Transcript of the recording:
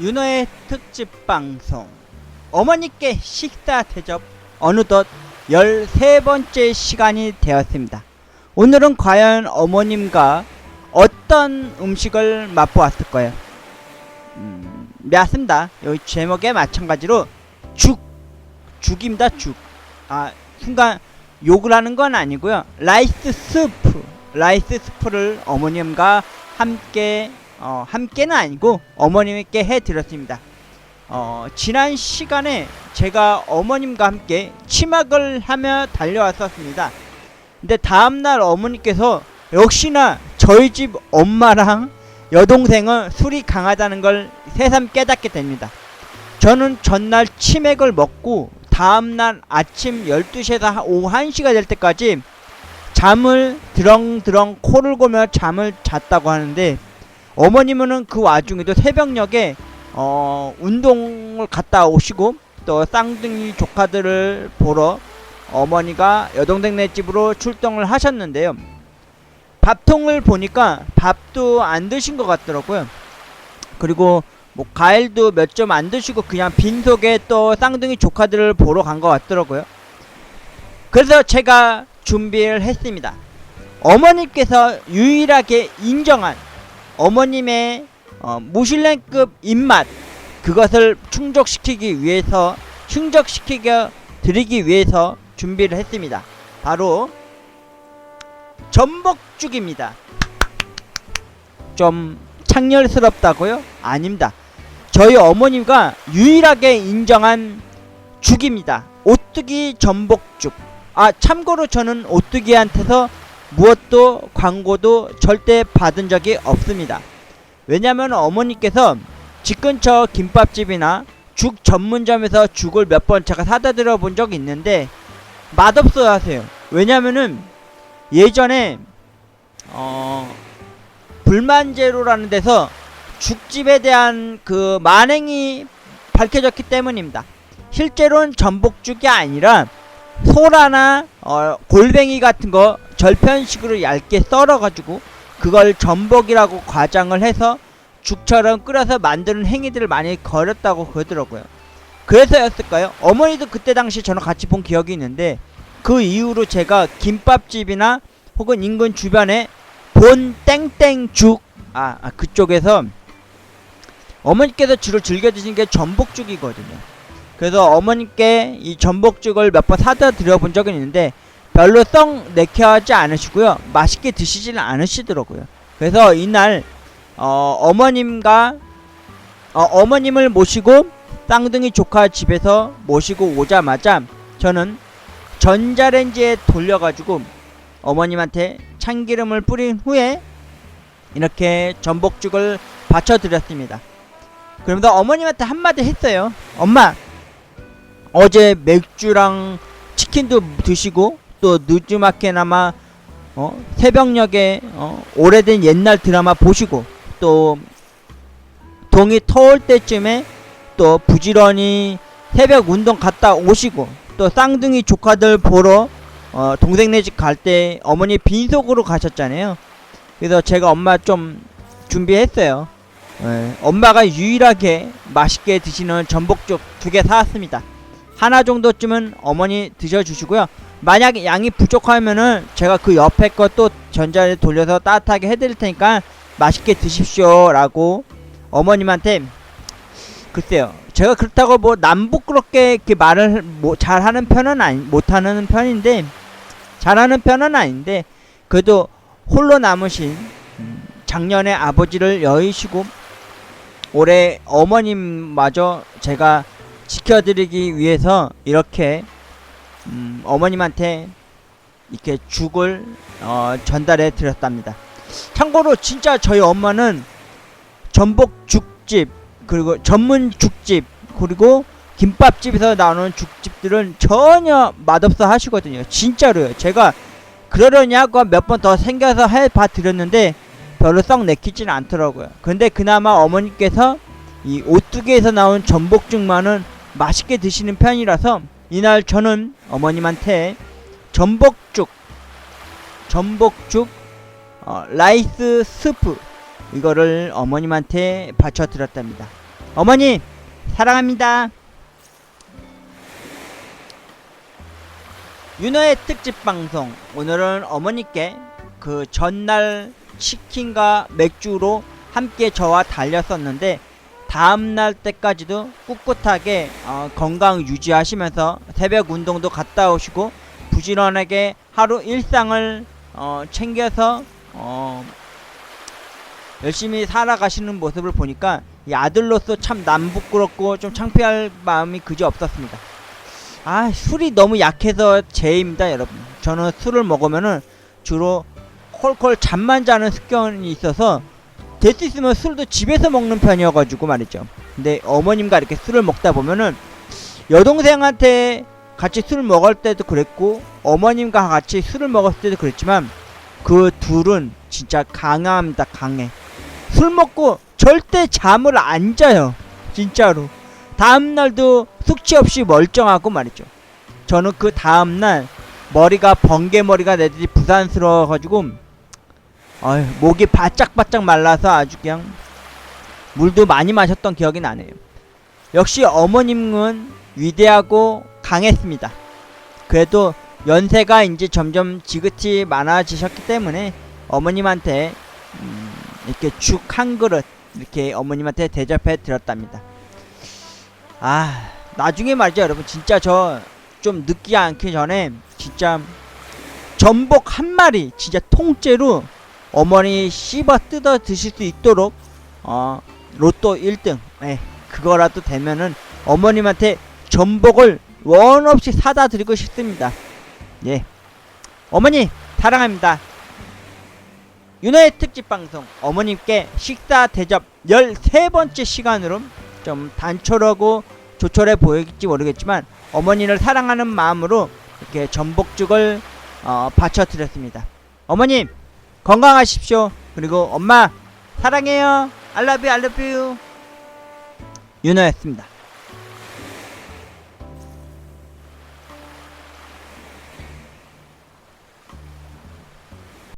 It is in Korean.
윤호의 특집 방송 어머니께 식사 대접 어느덧 13번째 시간이 되었습니다. 오늘은 과연 어머님과 어떤 음식을 맛보았을까요? 음, 맞습니다. 여기 제목에 마찬가지로 죽 죽입니다 죽. 아 순간 욕을 하는 건 아니고요. 라이스 스프 라이스 스프를 어머님과 함께 어, 함께는 아니고 어머님께 해드렸습니다. 어, 지난 시간에 제가 어머님과 함께 치막을 하며 달려왔었습니다. 근데 다음날 어머니께서 역시나 저희 집 엄마랑 여동생은 술이 강하다는 걸 새삼 깨닫게 됩니다. 저는 전날 치맥을 먹고 다음날 아침 12시에서 오후 1시가 될 때까지 잠을 드렁드렁 코를 고며 잠을 잤다고 하는데 어머님은 그 와중에도 새벽녘에 어, 운동을 갔다 오시고 또 쌍둥이 조카들을 보러 어머니가 여동생네 집으로 출동을 하셨는데요. 밥통을 보니까 밥도 안 드신 것 같더라고요. 그리고 뭐 과일도 몇 점 안 드시고 그냥 빈속에 또 쌍둥이 조카들을 보러 간 것 같더라고요. 그래서 제가 준비를 했습니다. 어머니께서 유일하게 인정한 어머님의 어, 무실랭급 입맛 그것을 충족시키기 위해서 충족시키게 드리기 위해서 준비를 했습니다. 바로 전복죽입니다. 좀 창렬스럽다고요? 아닙니다. 저희 어머님과 유일하게 인정한 죽입니다. 오뚜기 전복죽. 아 참고로 저는 오뚜기한테서 무엇도 광고도 절대 받은 적이 없습니다. 왜냐면 어머니께서 집 근처 김밥집이나 죽 전문점에서 죽을 몇 번 제가 사다 드려 본 적이 있는데 맛없어 하세요. 왜냐면은 예전에 어 불만제로라는 데서 죽집에 대한 그 만행이 밝혀졌기 때문입니다. 실제로는 전복죽이 아니라 소라나 어, 골뱅이 같은 거 절편식으로 얇게 썰어가지고 그걸 전복이라고 과장을 해서 죽처럼 끓여서 만드는 행위들을 많이 거렸다고 그러더라고요. 그래서였을까요? 어머니도 그때 당시 저랑 같이 본 기억이 있는데 그 이후로 제가 김밥집이나 혹은 인근 주변에 본 땡땡죽 아, 아 그쪽에서 어머니께서 주로 즐겨 드시는 게 전복죽이거든요. 그래서 어머니께 이 전복죽을 몇 번 사다 드려본 적은 있는데 별로 썩 내켜하지 않으시고요. 맛있게 드시지는 않으시더라고요. 그래서 이날 어, 어머님과 어, 어머님을 모시고 쌍둥이 조카 집에서 모시고 오자마자 저는 전자레인지에 돌려가지고 어머님한테 참기름을 뿌린 후에 이렇게 전복죽을 받쳐드렸습니다. 그러면서 어머님한테 한마디 했어요. 엄마, 어제 맥주랑 치킨도 드시고 또 늦지막해나마 어, 새벽녘에 어, 오래된 옛날 드라마 보시고 또 동이 터올 때쯤에 또 부지런히 새벽 운동 갔다 오시고 또 쌍둥이 조카들 보러 어, 동생네 집 갈 때 어머니 빈속으로 가셨잖아요. 그래서 제가 엄마 좀 준비했어요. 예, 엄마가 유일하게 맛있게 드시는 전복죽 두 개 사왔습니다. 하나 정도쯤은 어머니 드셔주시고요. 만약에 양이 부족하면은 제가 그 옆에 것도 전자레 돌려서 따뜻하게 해드릴 테니까 맛있게 드십시오라고 어머님한테 글쎄요. 제가 그렇다고 뭐 남부끄럽게 이렇게 말을 뭐 잘하는 편은 아니 못하는 편인데 잘하는 편은 아닌데 그래도 홀로 남으신 음, 작년에 아버지를 여의시고 올해 어머님마저 제가 지켜드리기 위해서 이렇게 음, 어머님한테 이렇게 죽을 어, 전달해 드렸답니다. 참고로 진짜 저희 엄마는 전복 죽집 그리고 전문 죽집 그리고 김밥집에서 나오는 죽집들은 전혀 맛없어 하시거든요. 진짜로요. 제가 그러려냐고 몇 번 더 생겨서 해봐 드렸는데 별로 썩 내키지는 않더라고요. 근데 그나마 어머니께서 이 오뚜기에서 나온 전복죽만은 맛있게 드시는 편이라서 이날 저는 어머님한테 전복죽 전복죽 어, 라이스 스프 이거를 어머님한테 바쳐 드렸답니다. 어머니 사랑합니다. 윤호의 특집 방송 오늘은 어머니께 그 전날 치킨과 맥주로 함께 저와 달렸었는데 다음날 때까지도 꿋꿋하게 어, 건강 유지하시면서 새벽 운동도 갔다 오시고 부지런하게 하루 일상을 어, 챙겨서 어, 열심히 살아가시는 모습을 보니까 이 아들로서 참 남부끄럽고 좀 창피할 마음이 그지 없었습니다. 아 술이 너무 약해서 죄입니다 여러분. 저는 술을 먹으면은 주로 콜콜 잠만 자는 습관이 있어서 될 수 있으면 술도 집에서 먹는 편이어가지고 말이죠. 근데 어머님과 이렇게 술을 먹다 보면은 여동생한테 같이 술 먹을 때도 그랬고 어머님과 같이 술을 먹었을 때도 그랬지만 그 둘은 진짜 강합니다 강해. 술 먹고 절대 잠을 안 자요. 진짜로. 다음날도 숙취 없이 멀쩡하고 말이죠. 저는 그 다음날 머리가 번개머리가 내듯이 부산스러워가지고 어휴, 목이 바짝바짝 말라서 아주 그냥 물도 많이 마셨던 기억이 나네요. 역시 어머님은 위대하고 강했습니다. 그래도 연세가 이제 점점 지긋이 많아지셨기 때문에 어머님한테 음, 이렇게 죽 한 그릇 이렇게 어머님한테 대접해 드렸답니다. 아 나중에 말이죠 여러분 진짜 저 좀 늦기 않기 전에 진짜 전복 한 마리 진짜 통째로 어머니 씹어 뜯어 드실 수 있도록 어 로또 1등 예 그거라도 되면은 어머님한테 전복을 원 없이 사다 드리고 싶습니다. 예. 어머니 사랑합니다. 윤호의 특집 방송 어머님께 식사 대접 13번째 시간으로 좀 단촐하고 조촐해 보일지 모르겠지만 어머니를 사랑하는 마음으로 이렇게 전복죽을 어, 바쳐드렸습니다. 어머님 건강하십시오. 그리고 엄마 사랑해요. Love you. 윤호였습니다